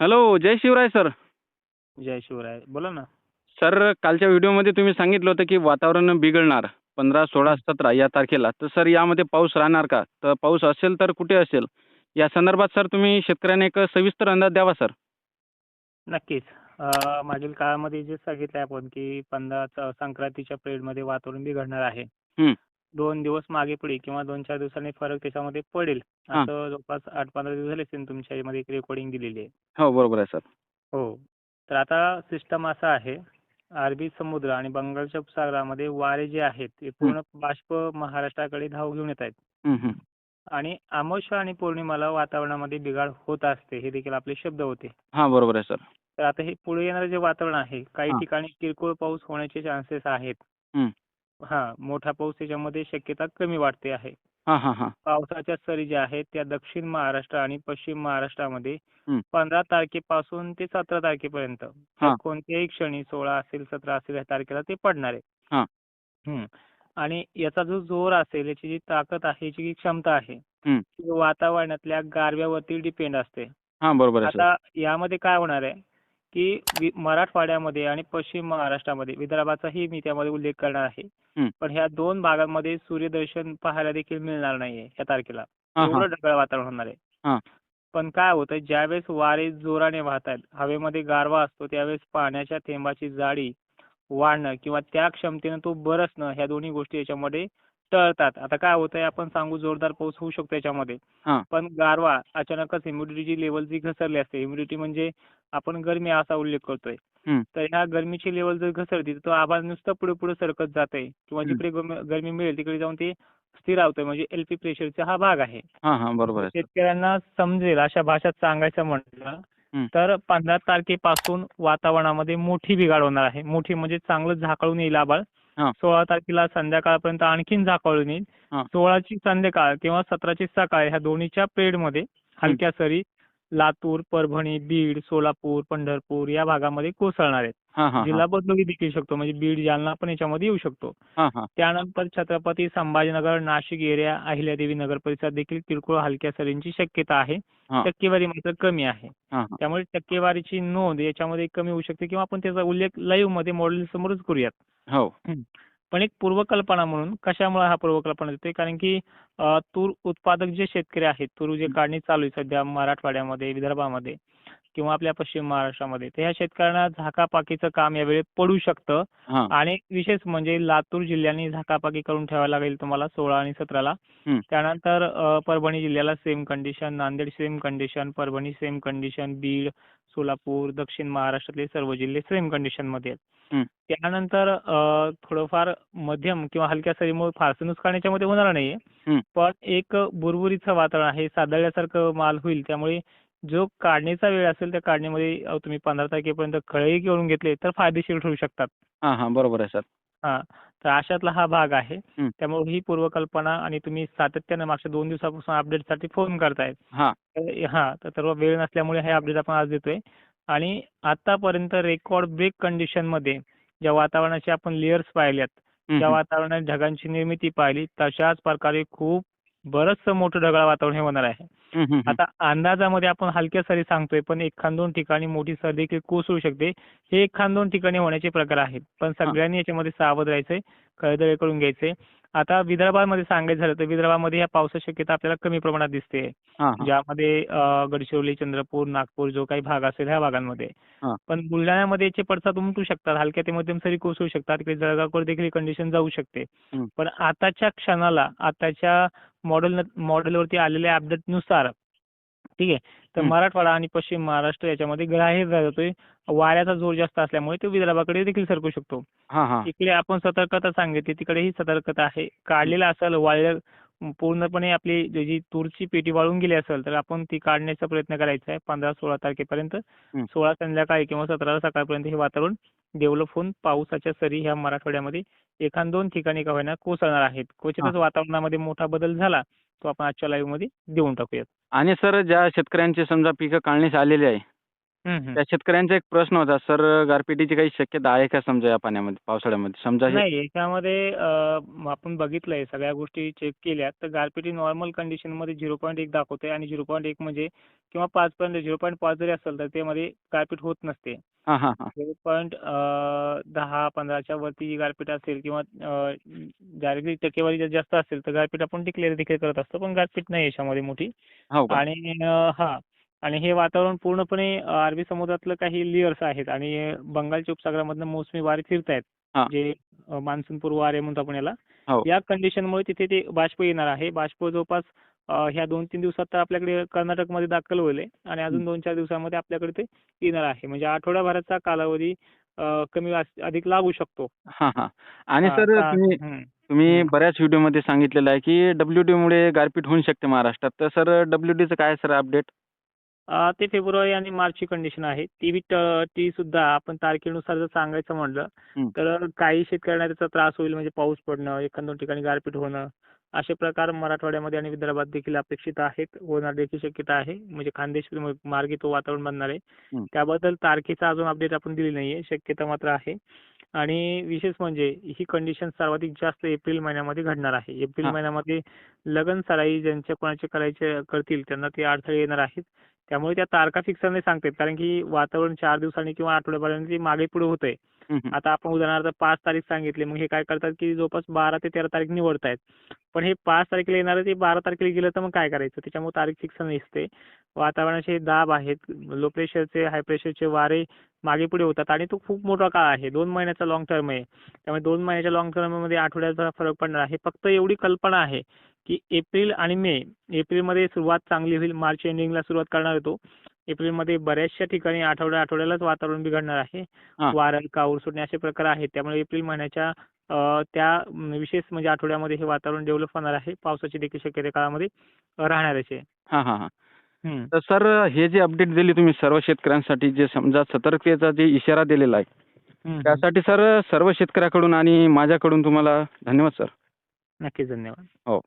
Hello जय Shivray sir जय शिवराय. बोला ना. सर कालच्या व्हिडिओमध्ये तुम्ही सांगितलं होतं की वातावरण बिघडणार. पंधरा सोळा सतरा या तारखेला. तर सर यामध्ये पाऊस राहणार का? तर पाऊस असेल तर कुठे असेल? या संदर्भात सर तुम्ही शेतकऱ्यांना एक सविस्तर अंदाज द्यावा सर नक्कीच. मागील काळामध्ये जे सांगितलं आपण की पंधरा संक्रांतीच्या पिरियडमध्ये वातावरण बिघडणार आहे. दोन दिवस मागे पुढे किंवा दोन चार दिवसांनी फरक त्याच्यामध्ये पडेल. हां. असं जवळपास आठ पंधरा दिवस झाले असेल तुमच्या यामध्ये एक रेकॉर्डिंग दिलेली आहे. हो बरोबर आहे सर. हो. तर आता सिस्टम असा आहे अरबी समुद्र आणि बंगालच्या उपसागरामध्ये वारे जे आहेत ते पूर्ण बाष्प महाराष्ट्राकडे धाव घेऊन येत आहेत. आणि अमावस्या आणि पौर्णिमाला वातावरणामध्ये बिघाड होत असते हे देखील आपले शब्द होते. हां बरोबर आहे सर. तर आता हे पुढे येणारं जे वातावरण आहे काही हां. ठिकाणी किरकोळ पाऊस होण्याचे चान्सेस आहेत. हा मोठा पाऊस त्याच्यामध्ये शक्यता कमी वाटते आहे हां हां हां पावसाच्या सरी ज्या आहेत त्या दक्षिण महाराष्ट्र आणि पश्चिम महाराष्ट्रामध्ये हं. पंधरा तारखेपासून ते सतरा तारखेपर्यंत त्या हां. कोणत्याही क्षणी सोळा असेल सतरा असेल या तारखेला ते पडणार आहे हां. हं. आणि याचा जो जोर असेल याची जी ताकद आहे याची जी क्षमता आहे हं. ती वातावरणातल्या गारव्यावरती डिपेंड असते हां बरोबर आहे सर आता यामध्ये काय होणार आहे की मराठवाड्यामध्ये आणि पश्चिम महाराष्ट्रामध्ये विदर्भाचाही मी त्यामध्ये उल्लेख करणार आहे. पण ह्या दोन भागांमध्ये सूर्यदर्शन पाहायला देखील मिळणार नाहीये या तारखेला एवढं ढगाळ वातावरण होणार. आहे पण काय होतं ज्यावेळेस वारे जोराने वाहत आहेत हवेमध्ये गारवा असतो त्यावेळेस पाण्याच्या थेंबाची जाडी वाढणं किंवा त्या क्षमतेनं तो बरसणं ह्या दोन्ही गोष्टी याच्यामध्ये टळतात आता काय होतंय आपण सांगू जोरदार पाऊस होऊ शकतो याच्यामध्ये हां. पण गारवा अचानकच ह्युमिडिटीची लेवल जी घसरली असते ह्युमिडिटी म्हणजे आपण गरमी असा उल्लेख करतोय हं. तर ह्या गरमीची लेवल जर घसरली तर तो आभाळ नुसतं पुढे पुढे सरकत जातंय किंवा हं. जिकडे गरमी गरमी मिळेल तिकडे जाऊन ते स्थिरावतंय म्हणजे एलपी प्रेशरचा हा भाग आहे हां हां बरोबर आहे सर शेतकऱ्यांना समजेल अशा भाषेत सांगायचं म्हटलं हं. तर पंधरा तारखेपासून वातावरणामध्ये मोठी बिघाड होणार आहे मोठी म्हणजे चांगलं झाकळून येईल आभाळ. सोळा तारखेला संध्याकाळपर्यंत आणखीन झाकळून येईल. सोळाची संध्याकाळ किंवा सतराची सकाळ ह्या दोन्हीच्या पिरियडमध्ये हलक्या सरी लातूर परभणी बीड सोलापूर पंढरपूर या भागामध्ये कोसळणार आहेत. जिल्हा बदलूही देखील शकतो. म्हणजे बीड जालना पण याच्यामध्ये येऊ शकतो. त्यानंतर छत्रपती संभाजीनगर नाशिक एरिया अहिल्यादेवी नगर परिसरात देखील किरकोळ हलक्या सरींची शक्यता आहे. टक्केवारी मात्र कमी आहे. त्यामुळे टक्केवारीची नोंद याच्यामध्ये कमी होऊ शकते किंवा आपण त्याचा उल्लेख लाईव्हमध्ये मॉडेल समोरच करूयात. हो. पण एक पूर्वकल्पना म्हणून कशामुळे हा पूर्वकल्पना देतोय? कारण की तूर उत्पादक जे शेतकरी आहेत तूर जे काढणी चालू आहे सध्या मराठवाड्यामध्ये विदर्भामध्ये किंवा आपल्या पश्चिम महाराष्ट्रामध्ये तर ह्या शेतकऱ्यांना झाकापाकीचं काम यावेळी पडू शकतं. आणि विशेष म्हणजे लातूर जिल्ह्याने झाकापाकी करून ठेवायला लागेल तुम्हाला सोळा आणि सतराला. त्यानंतर परभणी जिल्ह्याला same condition Nanded same condition Parbhani same condition Beed Solapur दक्षिण महाराष्ट्रातले सर्व जिल्हे सेम कंडिशनमध्ये आहेत. त्यानंतर थोडंफार मध्यम किंवा हलक्या सरीमुळे फारसं नुकसान याच्यामध्ये होणार नाहीये. पण एक बुरबुरीचं वातावरण आहे सादळल्यासारखं माल होईल. त्यामुळे जो काढणीचा वेळ असेल त्या काढणीमध्ये तुम्ही पंधरा तारखेपर्यंत खळेही घेऊन घेतले तर फायदेशीर ठरू शकतात. हां हां बरोबर आहे सर. हा तर अशातला हा भाग आहे हं. त्यामुळे ही पूर्वकल्पना आणि तुम्ही सातत्याने मागच्या दोन दिवसापासून अपडेटसाठी फोन करतायत हां तर हा तर सर्व वेळ नसल्यामुळे हे अपडेट आपण आज देतोय आणि आतापर्यंत रेकॉर्ड ब्रेक कंडिशनमध्ये ज्या वातावरणाचे आपण लेयर्स पाहिल्यात हं, ज्या हं. वातावरणात ढगांची निर्मिती पाहिली तशाच प्रकारे खूप बरंचसं मोठं ढगाळ वातावरण हे होणार आहे. आता अंदाजामध्ये आपण हलक्या सरी सांगतोय पण एखाद दोन ठिकाणी मोठी सर देखील कोसळू शकते. हे एखाद दोन ठिकाणी होण्याचे प्रकार आहेत. पण सगळ्यांनी याच्यामध्ये सावध राहायचंय खळदळे करून घ्यायचे आता विदर्भामध्ये सांगायचं झालं तर विदर्भामध्ये ह्या पावसाची शक्यता आपल्याला कमी प्रमाणात दिसते. ज्यामध्ये गडचिरोली चंद्रपूर नागपूर जो काही भाग असेल ह्या भागांमध्ये. पण बुलढाण्यामध्ये याचे पडसाद उमटू शकतात. हलक्या ते मध्यम सरी कोसळू शकतात. तिकडे जळगावकर देखील कंडिशन जाऊ शकते. पण आताच्या क्षणाला आताच्या मॉडेल मॉडेलवरती आलेल्या अपडेटनुसार ठीक आहे? तर हं. मराठवाडा आणि पश्चिम महाराष्ट्र याच्यामध्ये ग्राह्य जातोय वाऱ्याचा जोर जास्त असल्यामुळे तो विदर्भाकडे देखील सरकू शकतो. हां हां. इकडे आपण सतर्कता सांगितली तिकडेही सतर्कता आहे. काढलेलं असेल वाळलं पूर्णपणे आपली जी तूरची पेटी वाळून गेली असेल तर आपण ती काढण्याचा प्रयत्न करायचा आहे पंधरा सोळा तारखेपर्यंत. हं. सोळा संध्याकाळी किंवा सतरा सकाळपर्यंत हे वातावरण डेव्हलप होऊन पावसाच्या सरी ह्या मराठवाड्यामध्ये एखाद दोन ठिकाणी का होईना कोसळणार आहेत क्वचितच वातावरणामध्ये मोठा बदल झाला तो आपण आजच्या लाईव्हमध्ये देऊन टाकूयात आणि सर ज्या शेतकऱ्यांचे समजा पिकं काढण्यास आलेले आहे. त्या शेतकऱ्यांचा एक प्रश्न होता सर गारपिटीची काही शक्यता आहे का समजा या पाण्यामध्ये पावसाळ्यामध्ये? समजा हे नाही याच्यामध्ये अ, आपण बघितलंय सगळ्या गोष्टी चेक केल्या तर गारपिटी नॉर्मल कंडिशनमध्ये झिरो पॉईंट एक दाखवते आणि झिरो पॉईंट एक म्हणजे किंवा पाच पर्यंत झिरो पॉईंट पाच जरी असेल तर त्यामध्ये गारपीट होत नसते. हां हां हां. झिरो पॉईंट दहा पंधराच्या वरती जी गारपीट असेल किंवा डायरेक्टली टक्केवारी जर जास्त असेल तर गारपीट आपण डिक्लेअर देखील करत असतो पण गारपीट नाही याच्यामध्ये मोठी. हो का? आणि अ, हा. आणि हे वातावरण पूर्णपणे अरबी समुद्रातलं काही लेयर्स आहेत आणि बंगालच्या उपसागरामधनं मोसमी वारे फिरतायत हा. जे अ, मान्सूनपूर्व वारे म्हणतो आपण याला हो. या कंडिशनमुळे तिथे ते बाष्प येणार आहे बाष्प जवळपास अ, ह्या दोन तीन दिवसात तर आपल्याकडे कर्नाटकमध्ये दाखल होईल आहे आणि अजून दोन चार दिवसामध्ये आपल्याकडे ते येणार आहे म्हणजे आठवड्याभराचा कालावधी अ, कमी वास- अधिक लागू शकतो हां हां आणि हा, सर तुम्ही हम्म. तुम्ही हम्म. बऱ्याच व्हिडिओमध्ये सांगितलेलं आहे की डब्ल्यू डीमुळे गारपीट होऊ शकते महाराष्ट्रात तर सर डब्ल्यू डीचं काय सर अपडेट ते फेब्रुवारी आणि मार्चची कंडिशन आहे ती बी ती सुद्धा आपण तारखेनुसार जर सांगायचं म्हटलं हं. तर काही शेतकऱ्यांना त्याचा त्रास होईल म्हणजे पाऊस पडणं एखाद दोन ठिकाणी गारपीट होणं असे प्रकार मराठवाड्यामध्ये आणि विदर्भात देखील अपेक्षित आहेत होणार देखील शक्यता आहे म्हणजे खानदेश मार्गे तो वातावरण बनणार आहे. त्याबद्दल तारखेचा अजून अपडेट आपण दिली नाहीये शक्यता मात्र आहे आणि विशेष म्हणजे ही कंडिशन सर्वाधिक जास्त एप्रिल महिन्यामध्ये घडणार आहे एप्रिल. महिन्यामध्ये लगन सराई ज्यांच्या कोणाचे करायचे करतील त्यांना ते अडथळे येणार आहेत त्यामुळे त्या तारखा फिक्स नाही सांगतात. कारण की वातावरण चार दिवसांनी किंवा आठवड्यापर्यंत मागे पुढे होतंय. आता आपण उदाहरणार्थ पाच तारीख सांगितली. मग हे काय करतात की जवळपास बारा ते तेरा तारीख निवडतायत. पण हे पाच तारखेला येणार ते बारा तारखेला गेलं तर मग काय करायचं? त्याच्यामुळे तारीख फिक्स नसते. वातावरणाचे दाब आहेत. लो प्रेशरचे हाय प्रेशरचे वारे मागे पुढे होतात. आणि तो खूप मोठा काळ आहे. दोन महिन्याचा लॉंग टर्म आहे. त्यामुळे दोन महिन्याच्या लॉंग टर्ममध्ये आठवड्याचा फरक पडणार आहे. फक्त एवढी कल्पना आहे. की एप्रिल आणि मे एप्रिलमध्ये सुरुवात चांगली होईल. मार्च एंडिंगला सुरुवात करणार येतो एप्रिलमध्ये बऱ्याचशा ठिकाणी आठवड्या आठवड्यालाच वातावरण बिघडणार आहे. हा. वारं काऊर सुटणे असे प्रकार आहेत. त्यामुळे एप्रिल महिन्याच्या त्या विशेष म्हणजे आठवड्यामध्ये हे वातावरण डेव्हलप होणार आहे. पावसाची देखील शक्यता काळामध्ये अ, राहणारच आहे हां हां. हां. तर सर हे जे अपडेट दिली तुम्ही सर्व शेतकऱ्यांसाठी जे समजा सतर्कतेचा जे इशारा दिलेला आहे. त्यासाठी सर सर्व शेतकऱ्याकडून आणि माझ्याकडून तुम्हाला धन्यवाद सर. नक्कीच धन्यवाद. हो.